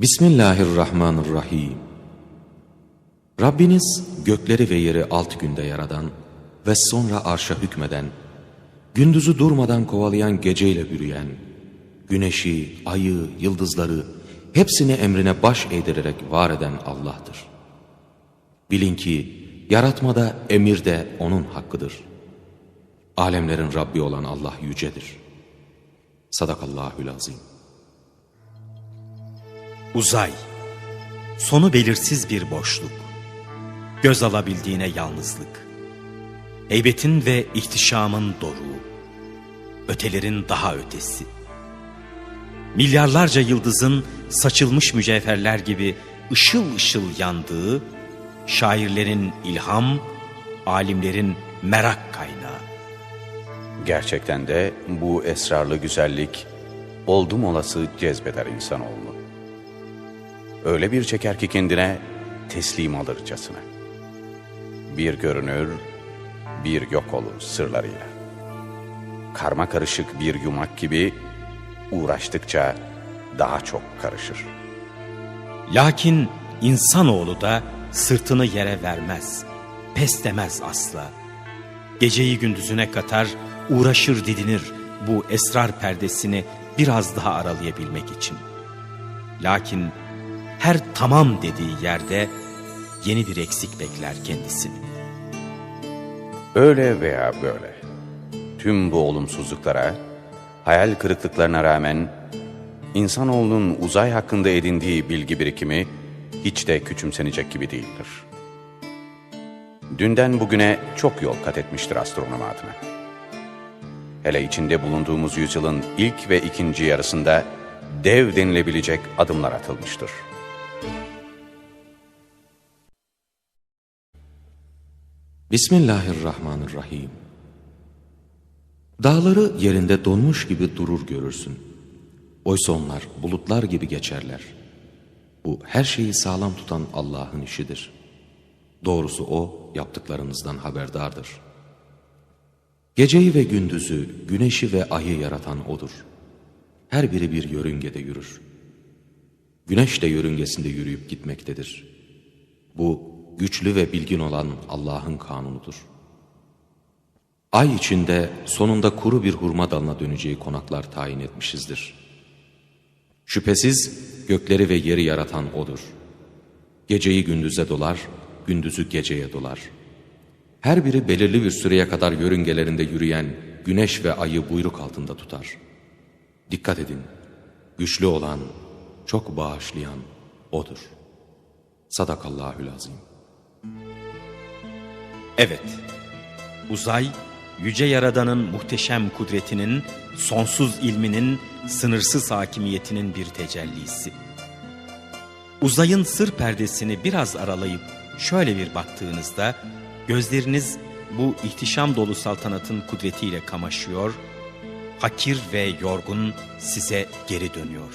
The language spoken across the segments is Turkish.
Bismillahirrahmanirrahim. Rabbiniz gökleri ve yeri altı günde yaradan ve sonra arşa hükmeden, gündüzü durmadan kovalayan geceyle bürüyen, güneşi, ayı, yıldızları hepsini emrine baş eğdirerek var eden Allah'tır. Bilin ki yaratmada emir de O'nun hakkıdır. Alemlerin Rabbi olan Allah yücedir. Sadakallahül azim. Uzay, sonu belirsiz bir boşluk, göz alabildiğine yalnızlık, heybetin ve ihtişamın doruğu, ötelerin daha ötesi. Milyarlarca yıldızın saçılmış mücevherler gibi ışıl ışıl yandığı, şairlerin ilham, alimlerin merak kaynağı. Gerçekten de bu esrarlı güzellik oldum olası cezbeder insanoğlunu. Öyle bir çeker ki kendine teslim alırcasına. Bir görünür, bir yok olur sırlarıyla. Karma karışık bir yumak gibi uğraştıkça daha çok karışır. Lakin insanoğlu da sırtını yere vermez, pes demez asla. Geceyi gündüzüne katar, uğraşır didinir bu esrar perdesini biraz daha aralayabilmek için. Lakin her tamam dediği yerde yeni bir eksik bekler kendisini. Öyle veya böyle. Tüm bu olumsuzluklara, hayal kırıklıklarına rağmen insanoğlunun uzay hakkında edindiği bilgi birikimi hiç de küçümsenecek gibi değildir. Dünden bugüne çok yol kat etmiştir astronomi adına. Hele içinde bulunduğumuz yüzyılın ilk ve ikinci yarısında dev denilebilecek adımlar atılmıştır. Bismillahirrahmanirrahim. Dağları yerinde donmuş gibi durur görürsün. Oysa onlar bulutlar gibi geçerler. Bu her şeyi sağlam tutan Allah'ın işidir. Doğrusu O yaptıklarınızdan haberdardır. Geceyi ve gündüzü, güneşi ve ayı yaratan O'dur. Her biri bir yörüngede yürür. Güneş de yörüngesinde yürüyüp gitmektedir. Bu güçlü ve bilgin olan Allah'ın kanunudur. Ay içinde sonunda kuru bir hurma dalına döneceği konaklar tayin etmişizdir. Şüphesiz gökleri ve yeri yaratan O'dur. Geceyi gündüze dolar, gündüzü geceye dolar. Her biri belirli bir süreye kadar yörüngelerinde yürüyen güneş ve ayı buyruk altında tutar. Dikkat edin, güçlü olan, çok bağışlayan O'dur. Sadakallahül azim. Evet, uzay, yüce yaradanın muhteşem kudretinin, sonsuz ilminin, sınırsız hakimiyetinin bir tecellisi. Uzayın sır perdesini biraz aralayıp şöyle bir baktığınızda, gözleriniz bu ihtişam dolu saltanatın kudretiyle kamaşıyor, hakir ve yorgun size geri dönüyor.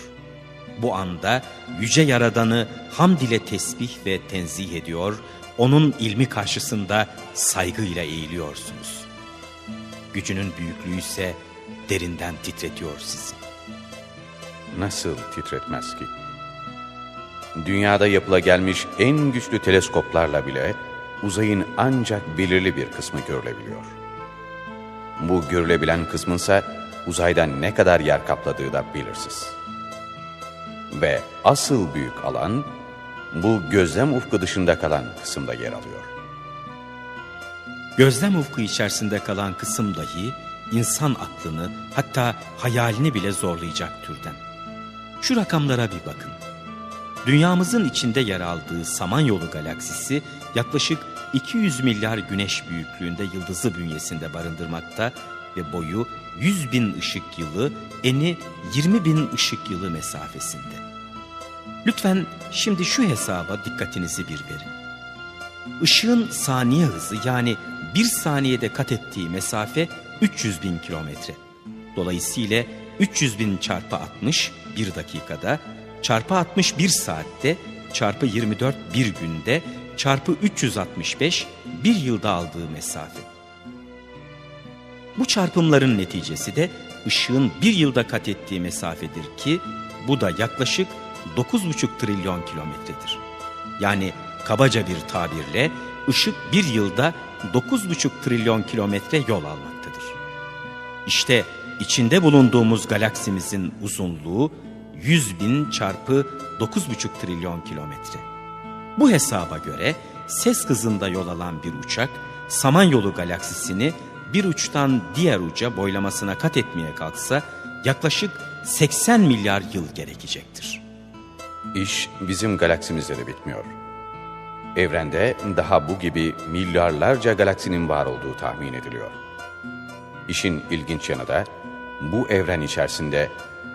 Bu anda yüce yaradanı hamd ile tesbih ve tenzih ediyor, onun ilmi karşısında saygıyla eğiliyorsunuz. Gücünün büyüklüğü ise derinden titretiyor sizi. Nasıl titretmez ki? Dünyada yapıla gelmiş en güçlü teleskoplarla bile uzayın ancak belirli bir kısmı görülebiliyor. Bu görülebilen kısmınsa uzayda ne kadar yer kapladığı da belirsiz. Ve asıl büyük alan bu gözlem ufku dışında kalan kısımda yer alıyor. Gözlem ufku içerisinde kalan kısım dahi insan aklını hatta hayalini bile zorlayacak türden. Şu rakamlara bir bakın. Dünyamızın içinde yer aldığı Samanyolu galaksisi yaklaşık 200 milyar güneş büyüklüğünde yıldızı bünyesinde barındırmakta ve boyu 100 bin ışık yılı, eni 20 bin ışık yılı mesafesinde. Lütfen şimdi şu hesaba dikkatinizi bir verin. Işığın saniye hızı yani bir saniyede kat ettiği mesafe 300 bin kilometre. Dolayısıyla 300 bin çarpı 60 bir dakikada, çarpı 60 bir saatte, çarpı 24 bir günde, çarpı 365 bir yılda aldığı mesafe. Bu çarpımların neticesi de ışığın bir yılda kat ettiği mesafedir ki bu da yaklaşık 9,5 trilyon kilometredir. Yani kabaca bir tabirle ışık bir yılda 9,5 trilyon kilometre yol almaktadır. İşte içinde bulunduğumuz galaksimizin uzunluğu 100 bin çarpı 9,5 trilyon kilometre. Bu hesaba göre ses hızında yol alan bir uçak Samanyolu galaksisini bir uçtan diğer uca boylamasına kat etmeye kalksa yaklaşık 80 milyar yıl gerekecektir. İş bizim galaksimizde de bitmiyor. Evrende daha bu gibi milyarlarca galaksinin var olduğu tahmin ediliyor. İşin ilginç yanı da bu evren içerisinde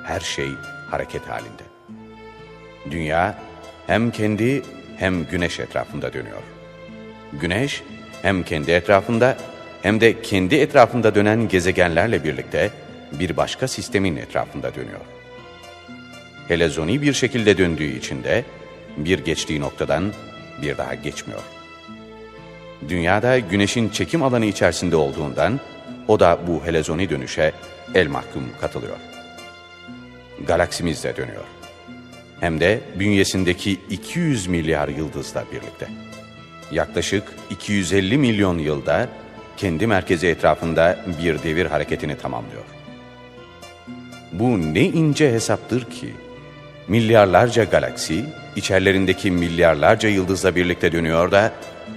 her şey hareket halinde. Dünya hem kendi hem güneş etrafında dönüyor. Güneş hem kendi etrafında hem de kendi etrafında dönen gezegenlerle birlikte bir başka sistemin etrafında dönüyor. Helezoni bir şekilde döndüğü için de bir geçtiği noktadan bir daha geçmiyor. Dünyada güneşin çekim alanı içerisinde olduğundan o da bu helezoni dönüşe el mahkum katılıyor. Galaksimiz de dönüyor. Hem de bünyesindeki 200 milyar yıldızla birlikte. Yaklaşık 250 milyon yılda kendi merkezi etrafında bir devir hareketini tamamlıyor. Bu ne ince hesaptır ki milyarlarca galaksi içerlerindeki milyarlarca yıldızla birlikte dönüyor da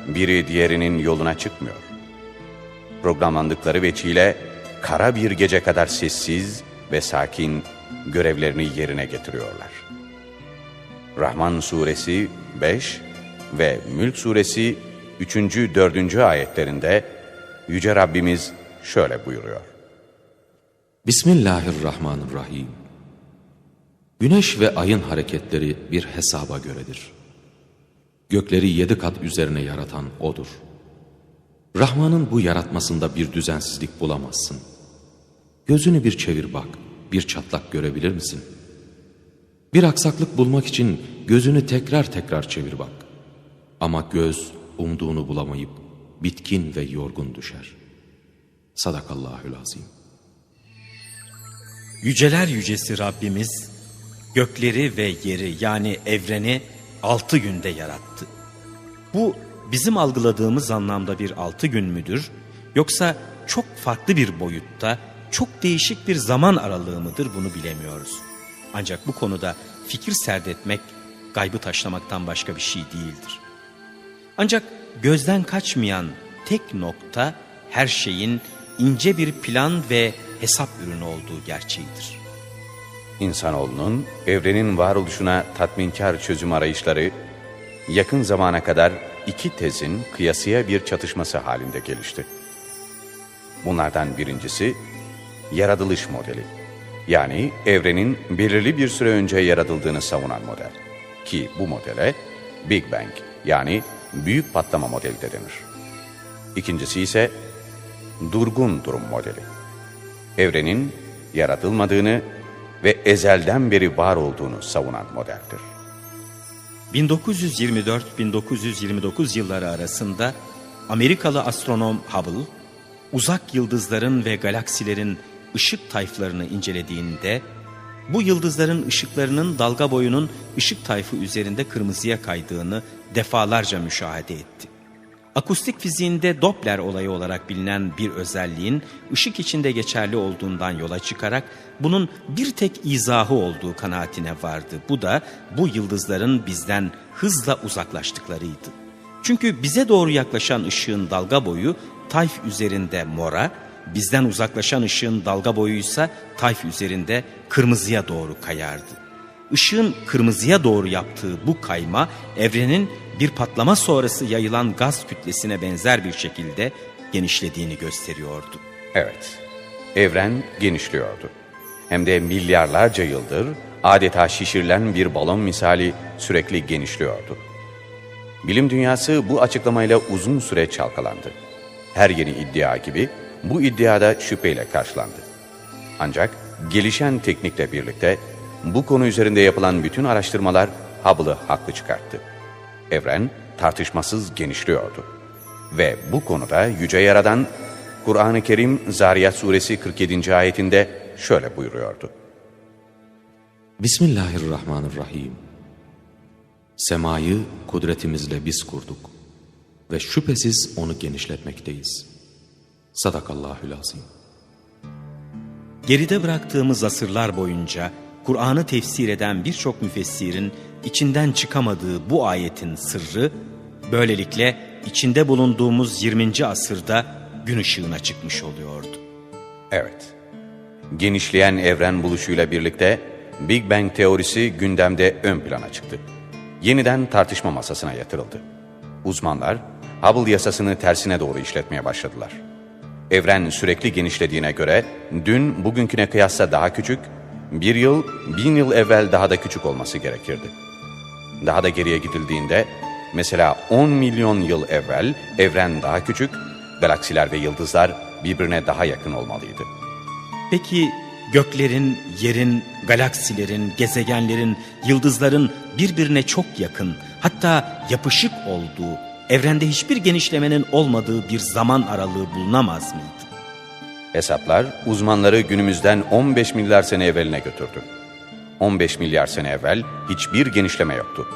biri diğerinin yoluna çıkmıyor. Programlandıkları veçile kara bir gece kadar sessiz ve sakin görevlerini yerine getiriyorlar. Rahman suresi 5 ve Mülk suresi 3. 4. ayetlerinde Yüce Rabbimiz şöyle buyuruyor. Bismillahirrahmanirrahim. Güneş ve ayın hareketleri bir hesaba göredir. Gökleri yedi kat üzerine yaratan O'dur. Rahman'ın bu yaratmasında bir düzensizlik bulamazsın. Gözünü bir çevir bak, bir çatlak görebilir misin? Bir aksaklık bulmak için gözünü tekrar tekrar çevir bak. Ama göz umduğunu bulamayıp bitkin ve yorgun düşer. Sadakallahül azim. Yüceler yücesi Rabbimiz gökleri ve yeri yani evreni altı günde yarattı. Bu bizim algıladığımız anlamda bir altı gün müdür yoksa çok farklı bir boyutta çok değişik bir zaman aralığı mıdır bunu bilemiyoruz. Ancak bu konuda fikir serdetmek gaybı taşlamaktan başka bir şey değildir. Ancak gözden kaçmayan tek nokta her şeyin ince bir plan ve hesap ürünü olduğu gerçeğidir. İnsanoğlunun evrenin varoluşuna tatminkar çözüm arayışları yakın zamana kadar iki tezin kıyasıya bir çatışması halinde gelişti. Bunlardan birincisi yaratılış modeli. Yani evrenin belirli bir süre önce yaratıldığını savunan model. Ki bu modele Big Bang yani büyük patlama modeli de denir. İkincisi ise durgun durum modeli. Evrenin yaratılmadığını ve ezelden beri var olduğunu savunan modeldir. 1924-1929 yılları arasında Amerikalı astronom Hubble, uzak yıldızların ve galaksilerin ışık tayflarını incelediğinde, bu yıldızların ışıklarının dalga boyunun ışık tayfı üzerinde kırmızıya kaydığını defalarca müşahede etti. Akustik fiziğinde Doppler olayı olarak bilinen bir özelliğin ışık içinde geçerli olduğundan yola çıkarak bunun bir tek izahı olduğu kanaatine vardı. Bu da bu yıldızların bizden hızla uzaklaştıklarıydı. Çünkü bize doğru yaklaşan ışığın dalga boyu tayf üzerinde mora, bizden uzaklaşan ışığın dalga boyuysa tayf üzerinde kırmızıya doğru kayardı. Işığın kırmızıya doğru yaptığı bu kayma evrenin bir patlama sonrası yayılan gaz kütlesine benzer bir şekilde genişlediğini gösteriyordu. Evet, evren genişliyordu. Hem de milyarlarca yıldır adeta şişirilen bir balon misali sürekli genişliyordu. Bilim dünyası bu açıklamayla uzun süre çalkalandı. Her yeni iddia gibi bu iddiada şüpheyle karşılandı. Ancak gelişen teknikle birlikte bu konu üzerinde yapılan bütün araştırmalar Hubble'ı haklı çıkarttı. Evren tartışmasız genişliyordu. Ve bu konuda Yüce Yaradan, Kur'an-ı Kerim Zariyat Suresi 47. ayetinde şöyle buyuruyordu. Bismillahirrahmanirrahim. Semayı kudretimizle biz kurduk ve şüphesiz onu genişletmekteyiz. Sadakallahül azim. Geride bıraktığımız asırlar boyunca Kur'an'ı tefsir eden birçok müfessirin içinden çıkamadığı bu ayetin sırrı, böylelikle içinde bulunduğumuz 20. asırda gün ışığına çıkmış oluyordu. Evet. Genişleyen evren buluşuyla birlikte Big Bang teorisi gündemde ön plana çıktı. Yeniden tartışma masasına yatırıldı. Uzmanlar Hubble yasasını tersine doğru işletmeye başladılar. Evren sürekli genişlediğine göre dün bugünküne kıyasla daha küçük, bir yıl bin yıl evvel daha da küçük olması gerekirdi. Daha da geriye gidildiğinde mesela 10 milyon yıl evvel evren daha küçük, galaksiler ve yıldızlar birbirine daha yakın olmalıydı. Peki göklerin, yerin, galaksilerin, gezegenlerin, yıldızların birbirine çok yakın, hatta yapışık olduğu, evrende hiçbir genişlemenin olmadığı bir zaman aralığı bulunamaz mıydı? Hesaplar uzmanları günümüzden 15 milyar sene evveline götürdü. 15 milyar sene evvel hiçbir genişleme yoktu.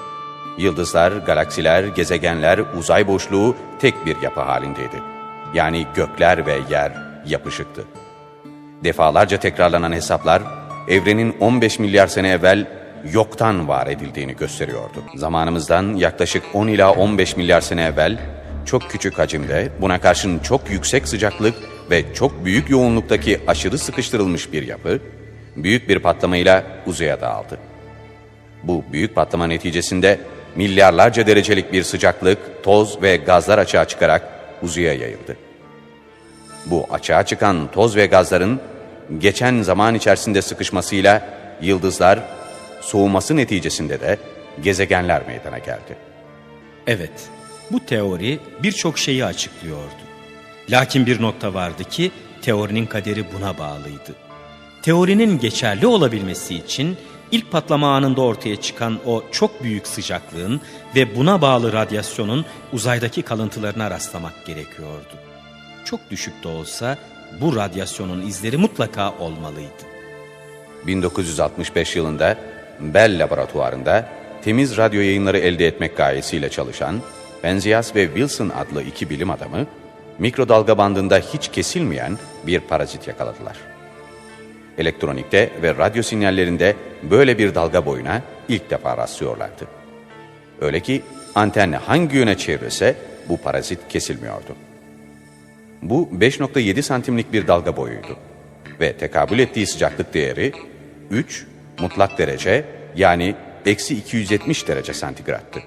Yıldızlar, galaksiler, gezegenler, uzay boşluğu tek bir yapı halindeydi. Yani gökler ve yer yapışıktı. Defalarca tekrarlanan hesaplar evrenin 15 milyar sene evvel yoktan var edildiğini gösteriyordu. Zamanımızdan yaklaşık 10 ila 15 milyar sene evvel çok küçük hacimde buna karşın çok yüksek sıcaklık ve çok büyük yoğunluktaki aşırı sıkıştırılmış bir yapı büyük bir patlamayla uzaya dağıldı. Bu büyük patlama neticesinde milyarlarca derecelik bir sıcaklık, toz ve gazlar açığa çıkarak uzaya yayıldı. Bu açığa çıkan toz ve gazların geçen zaman içerisinde sıkışmasıyla yıldızlar, soğuması neticesinde de gezegenler meydana geldi. Evet, bu teori birçok şeyi açıklıyordu. Lakin bir nokta vardı ki teorinin kaderi buna bağlıydı. Teorinin geçerli olabilmesi için ilk patlama anında ortaya çıkan o çok büyük sıcaklığın ve buna bağlı radyasyonun uzaydaki kalıntılarına rastlamak gerekiyordu. Çok düşük de olsa bu radyasyonun izleri mutlaka olmalıydı. 1965 yılında Bell Laboratuvarında temiz radyo yayınları elde etmek gayesiyle çalışan Penzias ve Wilson adlı iki bilim adamı mikrodalga bandında hiç kesilmeyen bir parazit yakaladılar. Elektronikte ve radyo sinyallerinde böyle bir dalga boyuna ilk defa rastlıyorlardı. Öyle ki anten hangi yöne çevrilse bu parazit kesilmiyordu. Bu 5.7 santimlik bir dalga boyuydu ve tekabül ettiği sıcaklık değeri 3 mutlak derece yani eksi 270 derece santigrattı.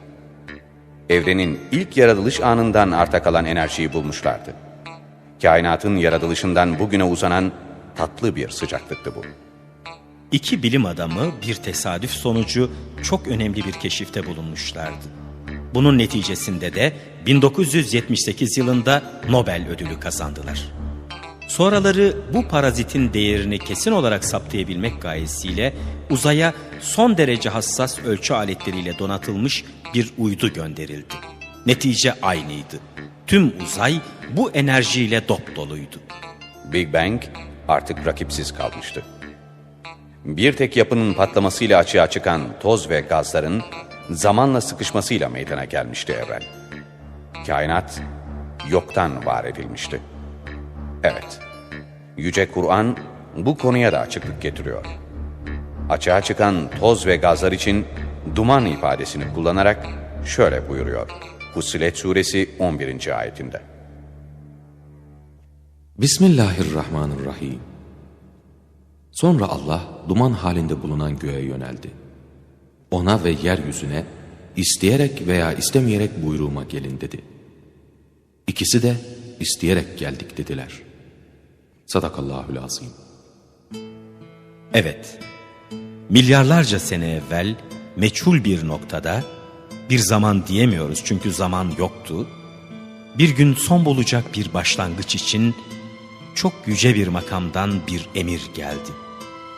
Evrenin ilk yaratılış anından arta kalan enerjiyi bulmuşlardı. Kainatın yaratılışından bugüne uzanan tatlı bir sıcaklıktı bu. İki bilim adamı bir tesadüf sonucu çok önemli bir keşifte bulunmuşlardı. Bunun neticesinde de 1978 yılında Nobel ödülü kazandılar. Sonraları bu parazitin değerini kesin olarak saptayabilmek gayesiyle uzaya son derece hassas ölçü aletleriyle donatılmış bir uydu gönderildi. Netice aynıydı. Tüm uzay bu enerjiyle dop doluydu. Big Bang artık rakipsiz kalmıştı. Bir tek yapının patlamasıyla açığa çıkan toz ve gazların zamanla sıkışmasıyla meydana gelmişti evren. Kainat yoktan var edilmişti. Evet, Yüce Kur'an bu konuya da açıklık getiriyor. Açığa çıkan toz ve gazlar için duman ifadesini kullanarak şöyle buyuruyor. Fussilet suresi 11. ayetinde. Bismillahirrahmanirrahim. Sonra Allah duman halinde bulunan göğe yöneldi. Ona ve yeryüzüne isteyerek veya istemeyerek buyruğuma gelin dedi. İkisi de isteyerek geldik dediler. Sadakallahül azim. Evet, milyarlarca sene evvel meçhul bir noktada, bir zaman diyemiyoruz çünkü zaman yoktu, bir gün son bulacak bir başlangıç için çok yüce bir makamdan bir emir geldi.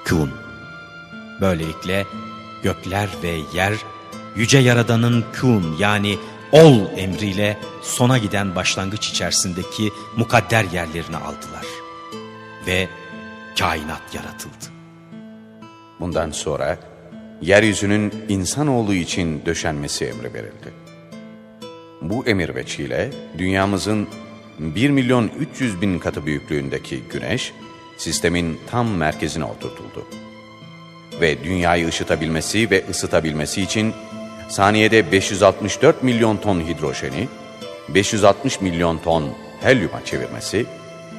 Kün. Böylelikle gökler ve yer yüce yaradanın kün yani ol emriyle sona giden başlangıç içerisindeki mukadder yerlerini aldılar. Ve kainat yaratıldı. Bundan sonra yeryüzünün insanoğlu için döşenmesi emri verildi. Bu emir veçiyle dünyamızın 1 milyon 300 bin katı büyüklüğündeki güneş, sistemin tam merkezine oturtuldu. Ve dünyayı ışıtabilmesi ve ısıtabilmesi için saniyede 564 milyon ton hidrojeni, 560 milyon ton helyuma çevirmesi,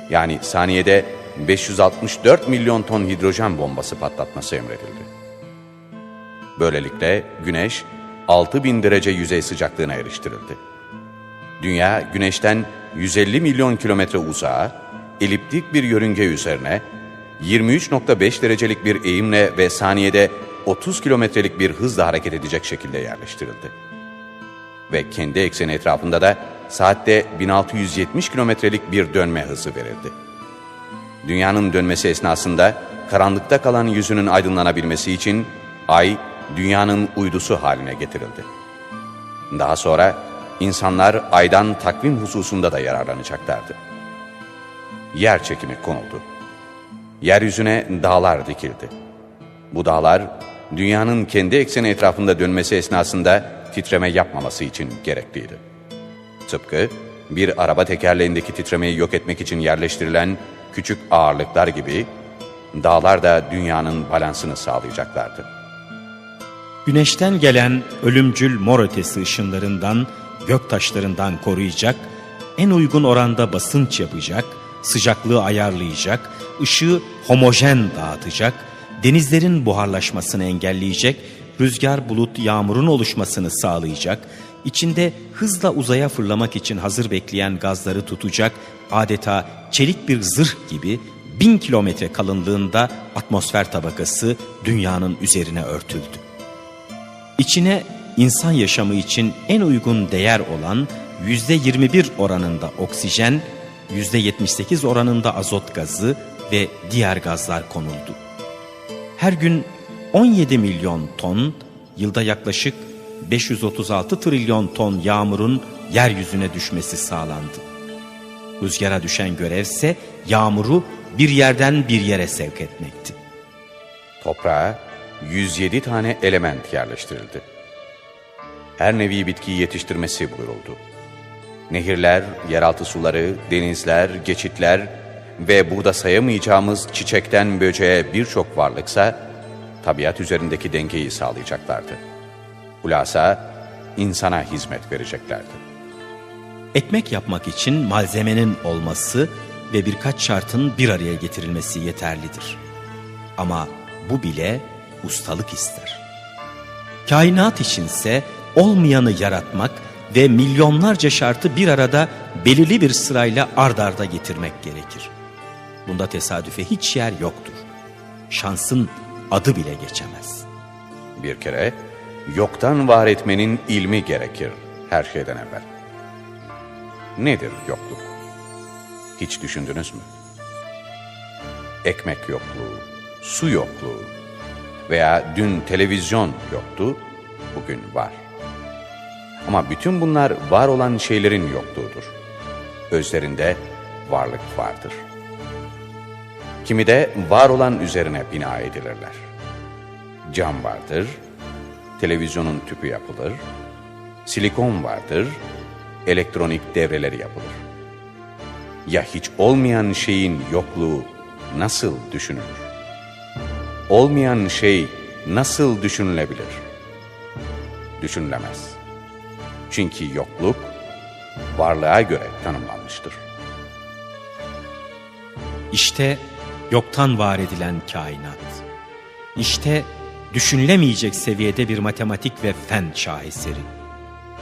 yani saniyede 564 milyon ton hidrojen bombası patlatması emredildi. Böylelikle güneş 6000 derece yüzey sıcaklığına eriştirildi. Dünya güneşten 150 milyon kilometre uzağa, eliptik bir yörünge üzerine 23.5 derecelik bir eğimle ve saniyede 30 kilometrelik bir hızla hareket edecek şekilde yerleştirildi. Ve kendi ekseni etrafında da saatte 1670 kilometrelik bir dönme hızı verildi. Dünyanın dönmesi esnasında karanlıkta kalan yüzünün aydınlanabilmesi için ay dünyanın uydusu haline getirildi. Daha sonra insanlar aydan takvim hususunda da yararlanacaklardı. Yer çekimi konuldu. Yeryüzüne dağlar dikildi. Bu dağlar dünyanın kendi ekseni etrafında dönmesi esnasında titreme yapmaması için gerekliydi. Tıpkı bir araba tekerleğindeki titremeyi yok etmek için yerleştirilen küçük ağırlıklar gibi dağlar da dünyanın balansını sağlayacaklardı. Güneşten gelen ölümcül mor ötesi ışınlarından, göktaşlarından koruyacak, en uygun oranda basınç yapacak, sıcaklığı ayarlayacak, ışığı homojen dağıtacak, denizlerin buharlaşmasını engelleyecek, rüzgar bulut yağmurun oluşmasını sağlayacak, içinde hızla uzaya fırlamak için hazır bekleyen gazları tutacak, adeta çelik bir zırh gibi bin kilometre kalınlığında atmosfer tabakası dünyanın üzerine örtüldü. İçine insan yaşamı için en uygun değer olan %21 oranında oksijen, %78 oranında azot gazı ve diğer gazlar konuldu. Her gün 17 milyon ton, yılda yaklaşık 536 trilyon ton yağmurun yeryüzüne düşmesi sağlandı. Rüzgara düşen görevse yağmuru bir yerden bir yere sevk etmekti. Toprağa 107 tane element yerleştirildi. Her nevi bitkiyi yetiştirmesi buyuruldu. Nehirler, yeraltı suları, denizler, geçitler ve burada sayamayacağımız çiçekten böceğe birçok varlıksa tabiat üzerindeki dengeyi sağlayacaklardı. Hulasa insana hizmet vereceklerdi. Ekmek yapmak için malzemenin olması ve birkaç şartın bir araya getirilmesi yeterlidir. Ama bu bile ustalık ister. Kainat içinse olmayanı yaratmak ve milyonlarca şartı bir arada belirli bir sırayla ard arda getirmek gerekir. Bunda tesadüfe hiç yer yoktur. Şansın adı bile geçemez. Bir kere yoktan var etmenin ilmi gerekir her şeyden evvel. Nedir yokluk? Hiç düşündünüz mü? Ekmek yokluğu, su yokluğu veya dün televizyon yoktu, bugün var. Ama bütün bunlar var olan şeylerin yokluğudur. Özlerinde varlık vardır. Kimi de var olan üzerine bina edilirler. Cam vardır, televizyonun tüpü yapılır, silikon vardır, elektronik devreleri yapılır. Ya hiç olmayan şeyin yokluğu nasıl düşünülür? Olmayan şey nasıl düşünülebilir? Düşünülemez. Çünkü yokluk varlığa göre tanımlanmıştır. İşte yoktan var edilen kainat. İşte düşünülemeyecek seviyede bir matematik ve fen şaheseri.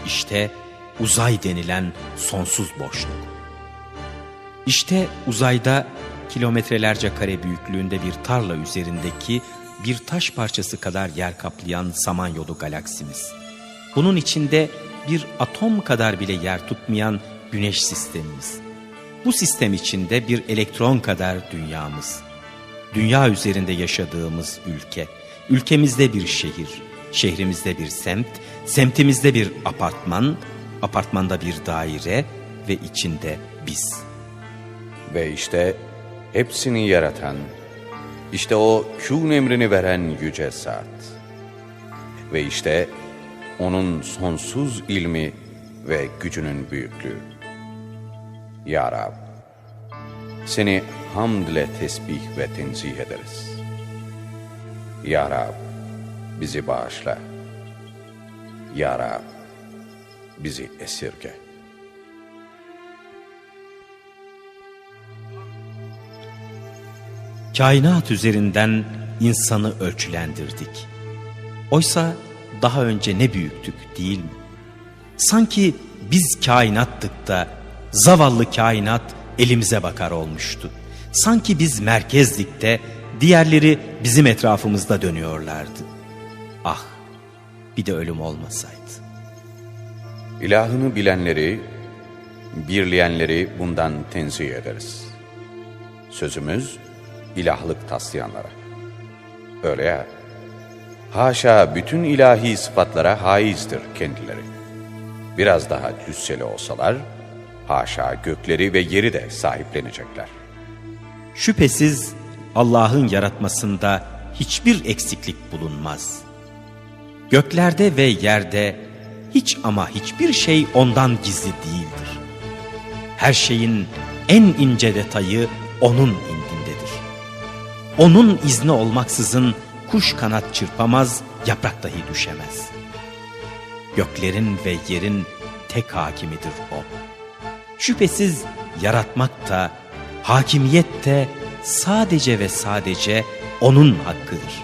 İşte uzay denilen sonsuz boşluk. İşte uzayda kilometrelerce kare büyüklüğünde bir tarla üzerindeki bir taş parçası kadar yer kaplayan Samanyolu galaksimiz. Bunun içinde bir atom kadar bile yer tutmayan güneş sistemimiz. Bu sistem içinde bir elektron kadar dünyamız. Dünya üzerinde yaşadığımız ülke, ülkemizde bir şehir, şehrimizde bir semt, semtimizde bir apartman, apartmanda bir daire ve içinde biz. Ve işte hepsini yaratan, işte o kün emrini veren yüce zat. Ve işte onun sonsuz ilmi ve gücünün büyüklüğü. Ya Rab, seni hamd ile tesbih ve tenzih ederiz. Ya Rab, bizi bağışla. Ya Rab, bizi esirge. Kainat üzerinden insanı ölçülendirdik. Oysa daha önce ne büyüktük değil mi? Sanki biz kainattık da zavallı kainat elimize bakar olmuştu. Sanki biz merkezlik de diğerleri bizim etrafımızda dönüyorlardı. Ah bir de ölüm olmasaydı. İlahını bilenleri, birleyenleri bundan tenzih ederiz. Sözümüz ilahlık taslayanlara. Öyle ya, haşa bütün ilahi sıfatlara haizdir kendileri. Biraz daha cüsseli olsalar, haşa gökleri ve yeri de sahiplenecekler. Şüphesiz Allah'ın yaratmasında hiçbir eksiklik bulunmaz. Göklerde ve yerde hiç ama hiçbir şey ondan gizli değildir. Her şeyin en ince detayı onun indindedir. Onun izni olmaksızın kuş kanat çırpamaz, yaprak dahi düşemez. Göklerin ve yerin tek hakimidir o. Şüphesiz yaratmak da, hakimiyet de sadece ve sadece onun hakkıdır.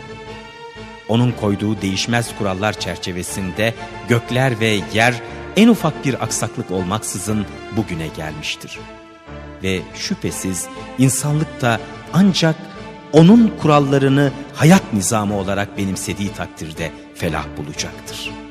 Onun koyduğu değişmez kurallar çerçevesinde gökler ve yer en ufak bir aksaklık olmaksızın bugüne gelmiştir. Ve şüphesiz insanlık da ancak onun kurallarını hayat nizamı olarak benimsediği takdirde felah bulacaktır.''